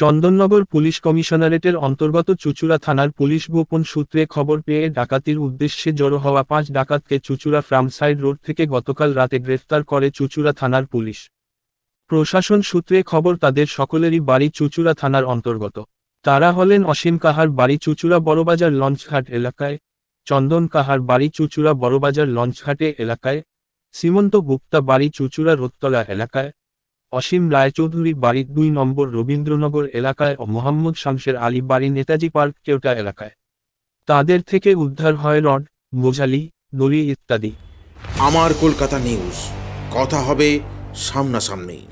Chandannagar police কমিশনারেটের অন্তর্গত চুচুড়া থানার police গোপন সূত্রে খবর পেয়ে ডাকাতির উদ্দেশ্যে জড়ো হওয়া পাঁচ ডাকাতকে চুচুড়া ফ্রামসাইড রোড থেকে গতকাল রাতে গ্রেফতার করে চুচুড়া থানার পুলিশ। প্রশাসন সূত্রে খবর, তাদের সকলেরই বাড়ি চুচুড়া থানার অন্তর্গত। তারা হলেন অসীম কাহার বাড়ি চুচুড়া বড়বাজার লঞ্চঘাট এলাকায়, চন্দন কাহার বাড়ি চুচুড়া বড়বাজার লঞ্চঘাটে এলাকায় সীমন্ত গুপ্তা বাড়ি চুচুড়া রোত্তলা এলাকায় অসীম রায়চৌধুরী বাড়ির দুই নম্বর রবীন্দ্রনগর এলাকায় ও মোহাম্মদ শামসের আলী বাড়ি নেতাজি পার্ক, কেউটা এলাকায়। তাদের থেকে উদ্ধার হয় রড, মোজালি, দড়ি ইত্যাদি। আমার কলকাতা নিউজ। কথা হবে সামনাসামনি।